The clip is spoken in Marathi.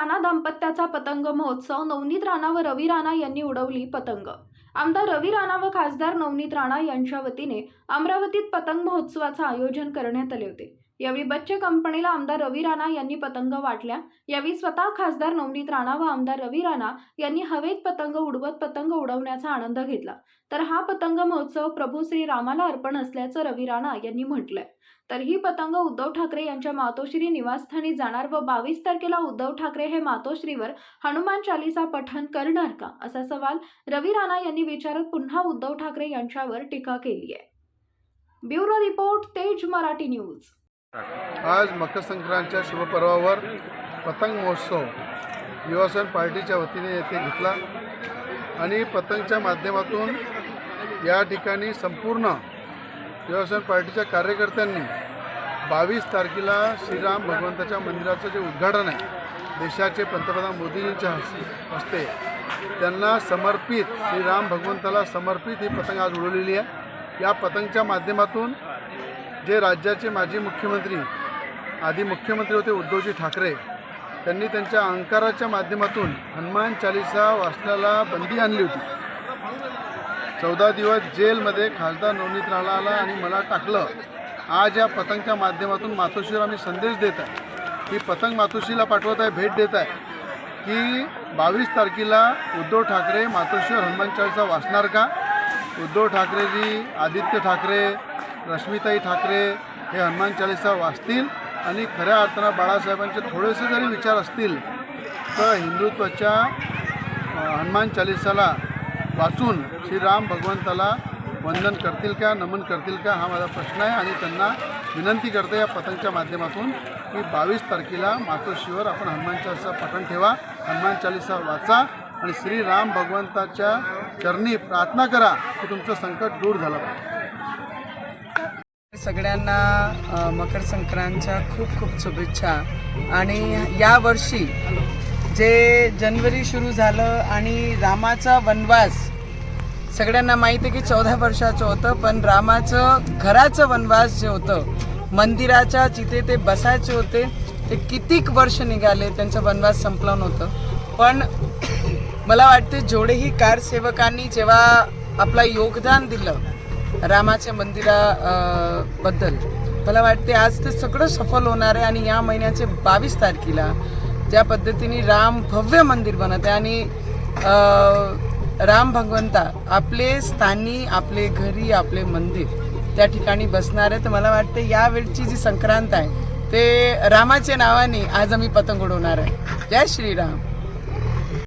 राणा दाम्पत्याचा पतंग महोत्सव नवनीत राणा व रवी राणा यांनी उडवली पतंग. आमदार रवी राणा व खासदार नवनीत राणा यांच्या वतीने अमरावतीत पतंग महोत्सवाचं आयोजन करण्यात आले होते. यावेळी बच्चे कंपनीला आमदार रवी राणा यांनी पतंग वाटल्या. यावेळी स्वतः खासदार नवनीत राणा व आमदार रवी राणा यांनी हवेत पतंग उडवत पतंग उडवण्याचा आनंद घेतला. तर हा पतंग महोत्सव प्रभू श्री रामाला अर्पण असल्याचं रवी राणा यांनी म्हटलंय. तर ही पतंग उद्धव ठाकरे यांच्या मातोश्री निवासस्थानी जाणार व बावीस तारखेला उद्धव ठाकरे हे मातोश्रीवर हनुमान चालीसा पठण करणार का? असा सवाल रवी राणा यांनी विचारत पुन्हा उद्धव ठाकरे यांच्यावर टीका केली आहे ब्युरो रिपोर्ट तेज मराठी न्यूज. आज मकर संक्रांतच्या शुभपर्वावर पतंग महोत्सव युवासन पार्टीच्या वतीने येथे घेतला. आणि पतंगच्या माध्यमातून या ठिकाणी संपूर्ण युवासन पार्टीच्या कार्यकर्त्यांनी बावीस तारखेला श्रीराम भगवंताच्या मंदिराचं जे उद्घाटन आहे देशाचे पंतप्रधान मोदीजींच्या हस्ते त्यांना समर्पित श्रीराम भगवंताला समर्पित ही पतंग आज उडवलेली आहे. या पतंगच्या माध्यमातून जे राज्याचे माजी मुख्यमंत्री आधी मुख्यमंत्री होते उद्धवजी ठाकरे त्यांनी त्यांच्या अंकाराच्या माध्यमातून हनुमान चालिसा वाचनाला बंदी आणली होती. चौदा दिवस जेलमध्ये खासदार नवनीत राणाला आणि मला टाकलं. आज या पतंगच्या माध्यमातून मातोश्रीला आम्ही संदेश देत आहे. की पतंग मातोश्रीला पाठवत आहे भेट देत आहे की बावीस तारखेला उद्धव ठाकरे मातोश्रीवर हनुमान चालिसा वाचणार का? उद्धव ठाकरेजी आदित्य ठाकरे रश्मिताई ठाकरे हे हनुमान चालिसा वाचतील आणि खऱ्या अर्थानं बाळासाहेबांचे थोडेसे जरी विचार असतील तर हिंदुत्वाच्या हनुमान चालिसाला वाचून श्रीराम भगवंताला वंदन करतील का नमन करतील का हा माझा प्रश्न आहे. आणि त्यांना विनंती करते या पतंगच्या माध्यमातून की बावीस तारखेला मातोश्रीवर आपण हनुमान चालिसा पठण ठेवा हनुमान चालिसा वाचा आणि श्रीराम भगवंताच्या चरणी प्रार्थना करा की तुमचं संकट दूर झालं पाहिजे. सगळ्यांना मकर संक्रांतच्या खूप खूप शुभेच्छा. आणि या वर्षी जे जनवरी सुरू झालं आणि रामाचा वनवास सगळ्यांना माहिती आहे की चौदा वर्षाचं होतं पण रामाचं घराचं वनवास जे होतं मंदिराच्या जिथे ते बसायचे होते ते कितीक वर्ष निघाले त्यांचं वनवास संपलं नव्हतं. पण मला वाटते जेवढेही कारसेवकांनी जेव्हा आपलं योगदान दिलं रामाच्या मंदिरा बद्दल मला वाटते आज ते सगळं सफल होणार आहे आणि या महिन्याचे बावीस तारखेला ज्या पद्धतीने राम भव्य मंदिर बनत आहे आणि राम भगवंता आपले स्थानी आपले घरी आपले मंदिर त्या ठिकाणी बसणार आहे. तर मला वाटते यावेळची जी संक्रांत आहे ते रामाच्या नावाने आज आम्ही पतंग उडवणार आहे. जय श्रीराम.